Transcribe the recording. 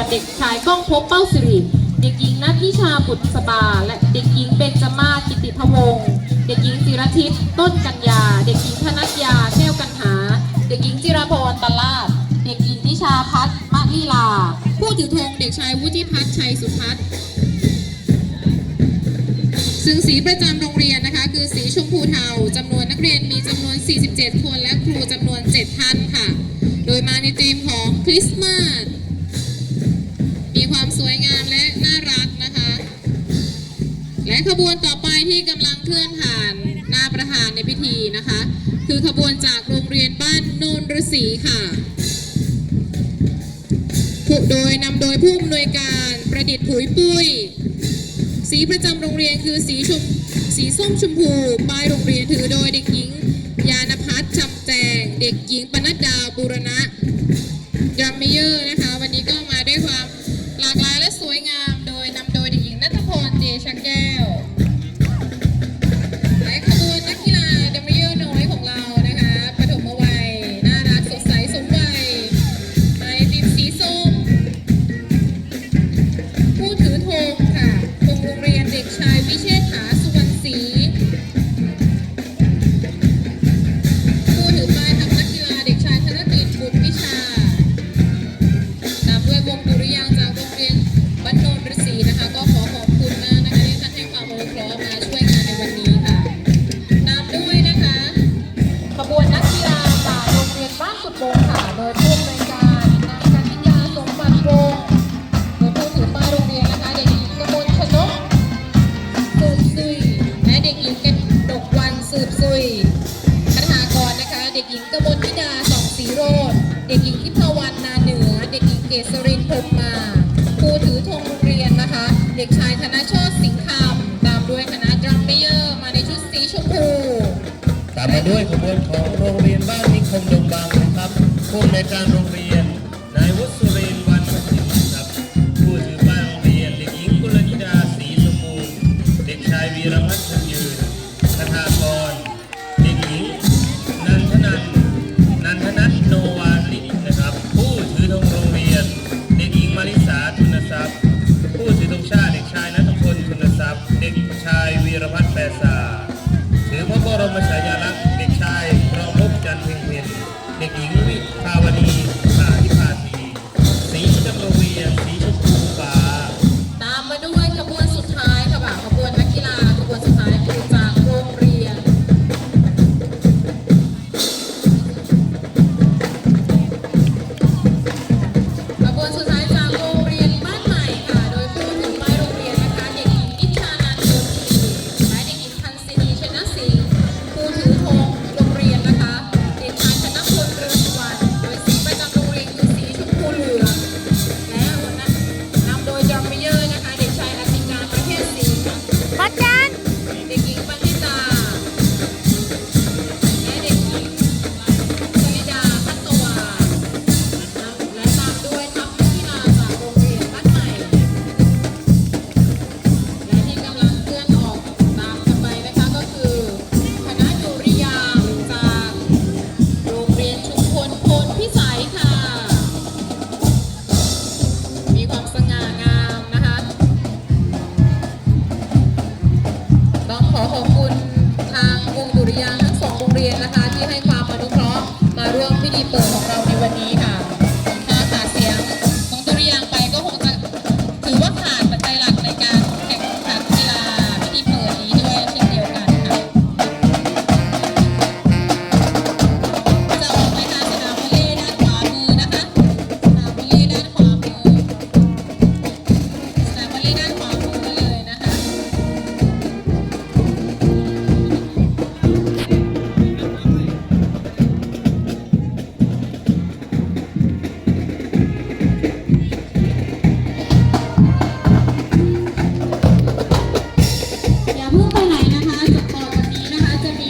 รเด็กชายก้องภพเป้าสิริเด็กหญิงนัทนิชาบุตรสบา และเด็กหญิงเบญจมาศกิติพวงศ์เด็กหญิงศิรทิพย์ต้นกัญญา เด็กหญิงธนัญญาแก้วกันหา เด็กหญิงจิรพรตลาด เด็กหญิงนิชาพัฒน์มะลีลา ผู้ถือธงเด็กชายวุฒิพัฒน์ชัยสุพัฒน์ซึ่งสีประจำโรงเรียนนะคะคือสีชมพูเทาจำนวนนักเรียนมีจำนวน 47 คนและครูจำนวน 7 ท่านค่ะ โดยมาในธีมของคริสต์มาส และขบวนต่อไปที่กำลังเคลื่อนผ่านหน้าประธานในพิธีนะคะ คือขบวนจากโรงเรียนบ้านโนนฤษีค่ะผู้โดยนำโดยผู้อำนวยการประดิษฐ์ผุยปุ้ย สีประจำโรงเรียนคือสีชมสีส้มชมพูป้ายโรงเรียนถือโดยเด็กหญิง ยานพัฒน์จำแจง เด็กหญิงปนัดดาบูรณะดรัมเมเยอร์ ชายวิเชษฐาสุวรรณศรีผู้ถือป้ายทัพนักกีฬาเด็กชายธนกฤษบุตรวิชา ตามด้วยวงดุริยางจากโรงเรียนบ้านโนนฤษีนะคะ ก็ขอขอบคุณมากนะคะที่ท่านให้ความอนุเคราะห์มาช่วยงานในวันนี้ เด็กชายธนโชติสิงห์คำตามด้วยคณะดรัมเมเยอร์มาในชุดสีชมพู ตามมาด้วยขบวนของโรงเรียนบ้านนิคมดงบางนะครับผู้ในการโรงเรียนนายวุฒิสุรินทร์วันประสิทธิ์ครับผู้ถือป้ายโรงเรียนเด็กหญิงกุลนิดาศรีสมพูเด็กชายวีรพัฒน์ ถือพระบรมฉายาลักษณ์เด็กชายรองภพจันเพ็งเพ็ญเด็กหญิงวิภาวดีสาธิภาทีสีจำโรงเรียสีช